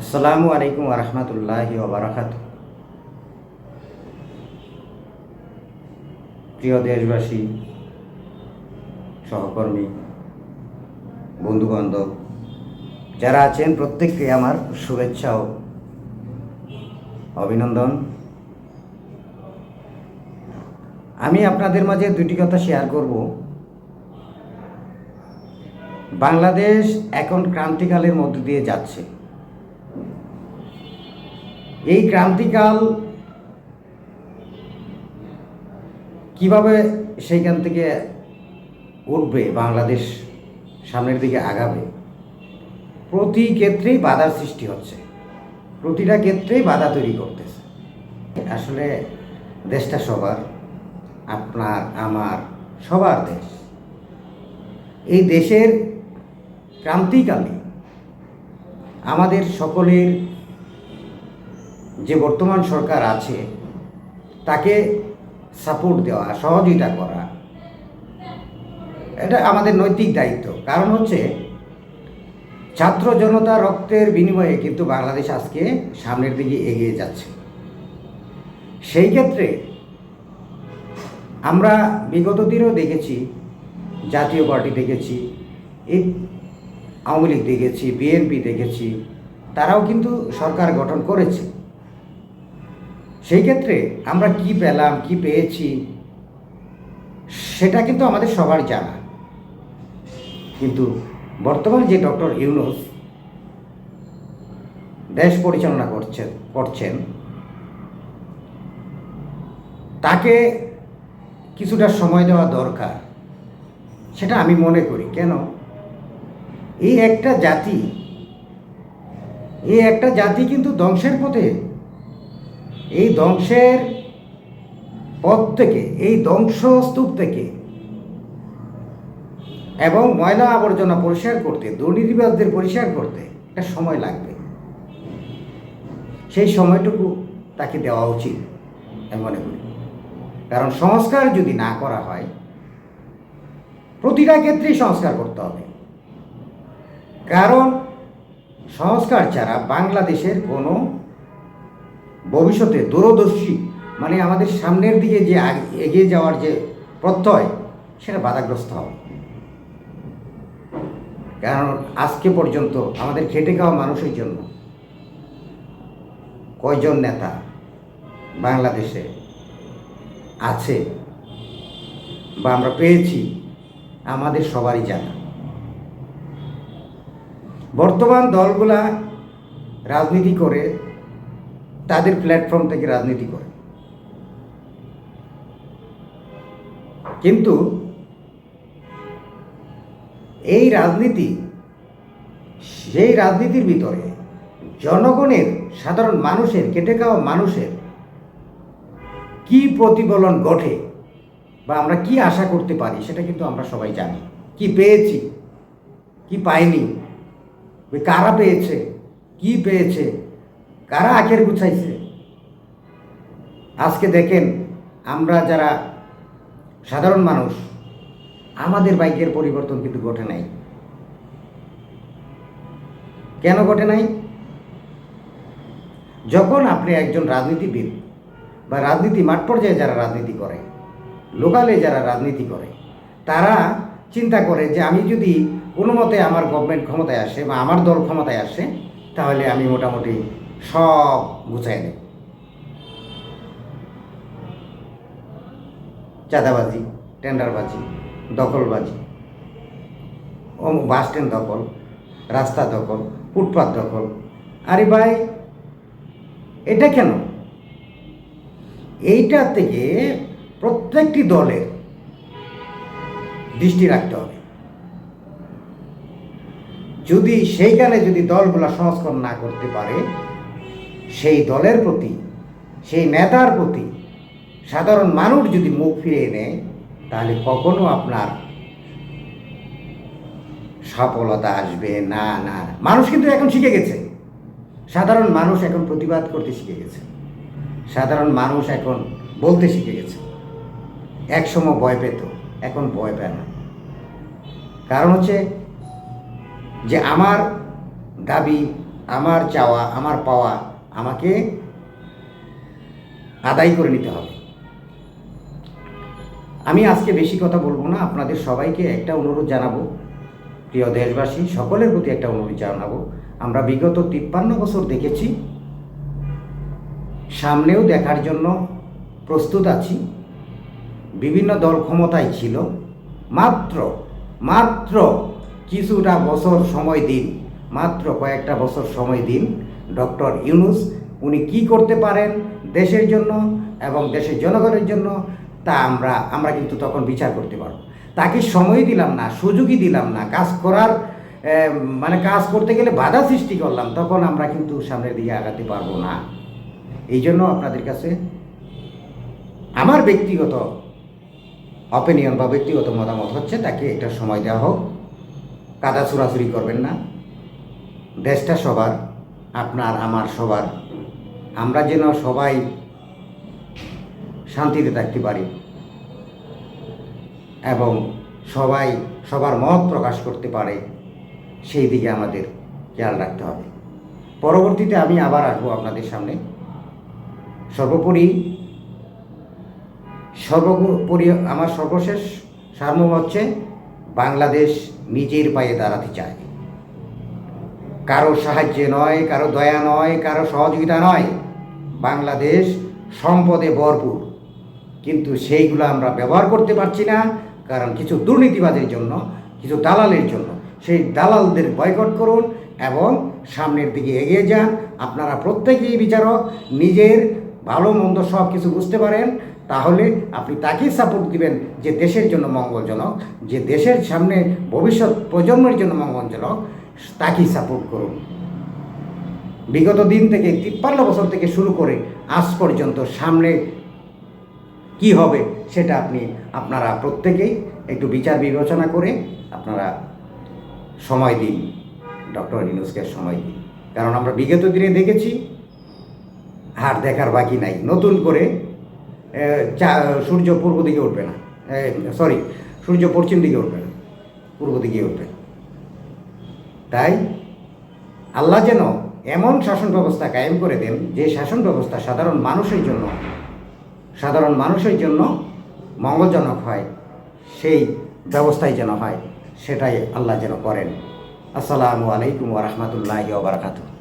আসসালামু আলাইকুম রহমতুল্লাহি ওবরাকাত প্রিয় দেশবাসী, সহকর্মী, বন্ধুবান্ধব, যারা আছেন, প্রত্যেককে আমার শুভেচ্ছা ও অভিনন্দন। আমি আপনাদের মাঝে দুটি কথা শেয়ার করব। বাংলাদেশ এখন ক্রান্তিকালের মধ্য দিয়ে যাচ্ছে। এই ক্রান্তিকাল কীভাবে সেইখান থেকে উঠবে, বাংলাদেশ সামনের দিকে আগাবে? প্রতি ক্ষেত্রেই বাধার সৃষ্টি হচ্ছে। প্রতিটা ক্ষেত্রেই বাধা তৈরি করতেছে। আসলে দেশটা সবার, আপনার, আমার, সবার দেশ। এই দেশের ক্রান্তিকালে আমাদের সকলের যে বর্তমান সরকার আছে, তাকে সাপোর্ট দেওয়া, সহযোগিতা করা, এটা আমাদের নৈতিক দায়িত্ব। কারণ হচ্ছে, ছাত্র জনতা রক্তের বিনিময়ে কিন্তু বাংলাদেশ আজকে সামনের দিকে এগিয়ে যাচ্ছে। সেই ক্ষেত্রে আমরা বিগত দিনেও দেখেছি, জাতীয় পার্টি দেখেছি এই আওয়ামী লীগ দেখেছি, বিএনপি দেখেছি, তারাও কিন্তু সরকার গঠন করেছে। সেই ক্ষেত্রে আমরা কি পেলাম, কি পেয়েছি, সেটা কিন্তু আমাদের সবার জানা। কিন্তু বর্তমান যে ডক্টর ইউনুস দেশ পরিচালনা করছেন করছেন, তাকে কিছুটা সময় দেওয়া দরকার, সেটা আমি মনে করি। কেন? এই একটা জাতি, এই একটা জাতি কিন্তু ধ্বংসের পথে এই ধ্বংসের পথ থেকে, এই ধ্বংসস্তূপ থেকে এবং ময়লা আবর্জনা পরিষ্কার করতে, দুর্নীতিবাজদের পরিষ্কার করতে একটা সময় লাগবে। সেই সময়টুকু তাকে দেওয়া উচিত, আমি মনে করি। কারণ সংস্কার যদি না করা হয়, প্রতিটা ক্ষেত্রেই সংস্কার করতে হবে। কারণ সংস্কার ছাড়া বাংলাদেশের কোনো ভবিষ্যতে দূরদর্শী মানে আমাদের সামনের দিকে যে এগিয়ে যাওয়ার যে প্রত্যয়, সেটা বাধাগ্রস্ত হবে। কারণ আজকে পর্যন্ত আমাদের খেটে খাওয়া মানুষের জন্য কয়জন নেতা বাংলাদেশে আছে বা আমরা পেয়েছি, আমাদের সবারই জানা। বর্তমান দলগুলা রাজনীতি করে তাদের প্ল্যাটফর্ম থেকে রাজনীতি করে। কিন্তু এই রাজনীতি, সেই রাজনীতির ভিতরে জনগণের, সাধারণ মানুষের, কেটে খাওয়া মানুষের কি প্রতিফলন ঘটে বা আমরা কি আশা করতে পারি সেটা কিন্তু আমরা সবাই জানি। কি পেয়েছি? কি পাইনি? কারা পেয়েছে? কি পেয়েছে? কারা আখের গুছাইছে? আজকে দেখেন, আমরা যারা সাধারণ মানুষ, আমাদের বাইকের পরিবর্তন কিন্তু ঘটে নাই। কেন ঘটে নাই? যখন আপনি একজন রাজনীতিবিদ বা রাজনীতি মাঠ পর্যায়ে যারা রাজনীতি করে, লোকালে যারা রাজনীতি করে, তারা চিন্তা করে যে আমি যদি কোনো মতে আমার গভর্নমেন্ট ক্ষমতায় আসে বা আমার দল ক্ষমতায় আসে, তাহলে আমি মোটামুটি সব গুছাই দেব চাঁদাবাজি, টেন্ডারবাজি, দখলবাজি বাস স্ট্যান্ড দখল, রাস্তা দখল, ফুটপাত দখল। আরে ভাই, এটা কেন? এইটা থেকে প্রত্যেকটি দলের দৃষ্টি রাখতে হবে। যদি সেইখানে যদি দলগুলা সংস্করণ না করতে পারে সেই দলের প্রতি, সেই নেতার প্রতি সাধারণ মানুষ যদি মুখ ফিরিয়ে নেয়, তাহলে কখনো আপনার সফলতা আসবে? না না। মানুষ কিন্তু এখন শিখে গেছে। সাধারণ মানুষ এখন প্রতিবাদ করতে শিখে গেছে। সাধারণ মানুষ এখন বলতে শিখে গেছে। একসময় ভয় পেত, এখন ভয় পায় না। কারণ হচ্ছে যে আমার দাবি, আমার চাওয়া, আমার পাওয়া আমাকে আদায় করে নিতে হবে। আমি আজকে বেশি কথা বলব না, আপনাদের সবাইকে একটা অনুরোধ জানাব। প্রিয় দেশবাসী, সকলের প্রতি একটা অনুরোধ জানাব। আমরা বিগত তিপ্পান্ন বছর দেখেছি, সামনেও দেখার জন্য প্রস্তুত আছি। বিভিন্ন দল ক্ষমতায় ছিল। মাত্র মাত্র কিছুটা বছর সময় দিন, মাত্র কয়েকটা বছর সময় দিন ডক্টর ইউনুস, উনি কি করতে পারেন দেশের জন্য এবং দেশের জনগণের জন্য, তা আমরা আমরা কিন্তু তখন বিচার করতে পারব। তাকে সময় দিলাম না, সুযোগই দিলাম না। কাজ করার মানে কাজ করতে গেলে বাধা সৃষ্টি করলাম, তখন আমরা কিন্তু সামনের দিকে আগাতে পারব না। এই জন্য আপনাদের কাছে আমার ব্যক্তিগত অপিনিয়ন বা ব্যক্তিগত মতামত হচ্ছে, তাকে একটা সময় দেওয়া হোক। কাদা ছুরাছুরি করবেন না। দেশটা সবার আপনার, আমার, সবার। আমরা যেন সবাই শান্তিতে থাকতে পারি এবং সবাই সবার মত প্রকাশ করতে পারে, সেই দিকে আমাদের খেয়াল রাখতে হবে। পরবর্তীতে আমি আবার আসব আপনাদের সামনে। সর্বোপরি সর্বোপরি আমার সর্বশেষ সারমর্ম হচ্ছে, বাংলাদেশ নিজের পায়ে দাঁড়াতে চায়। কারও সাহায্যে নয়, কারও দয়া নয়, কারও সহযোগিতা নয়। বাংলাদেশ সম্পদে ভরপুর। কিন্তু সেইগুলো আমরা ব্যবহার করতে পারছি না, কারণ কিছু দুর্নীতিবাদের জন্য, কিছু দালালের জন্য। সেই দালালদের বয়কট করুন এবং সামনের দিকে এগিয়ে যান। আপনারা প্রত্যেকেই বিচারক, নিজের ভালো মন্দ সব কিছু বুঝতে পারেন। তাহলে আপনি তাকেই সাপোর্ট দিবেন যে দেশের জন্য মঙ্গলজনক, যে দেশের সামনে ভবিষ্যৎ প্রজন্মের জন্য মঙ্গলজনক। তাকেই সাপোর্ট করুন। বিগত দিন থেকে, তিপ্পান্ন বছর থেকে শুরু করে আজ পর্যন্ত সামনে কি হবে সেটা আপনি, আপনারা প্রত্যেকেই একটু বিচার বিবেচনা করে আপনারা সময় দিন, ডক্টর ইনুসকে সময় দিন। কারণ আমরা বিগত দিনে দেখেছি, হার দেখার বাকি নাই। নতুন করে চা- সূর্য পূর্ব দিকে উঠবে না। সরি সূর্য পশ্চিম দিকে উঠবে না। পূর্ব দিকে উঠবে। তাই আল্লাহ যেন এমন শাসন ব্যবস্থা কায়েম করে দেন যে শাসন ব্যবস্থা সাধারণ মানুষের জন্য, সাধারণ মানুষের জন্য মঙ্গলজনক হয়, সেই ব্যবস্থাই যেন হয়, সেটাই আল্লাহ যেন করেন। আসসালামু আলাইকুম ওরহমতুল্লাহ বারাকাতুহ।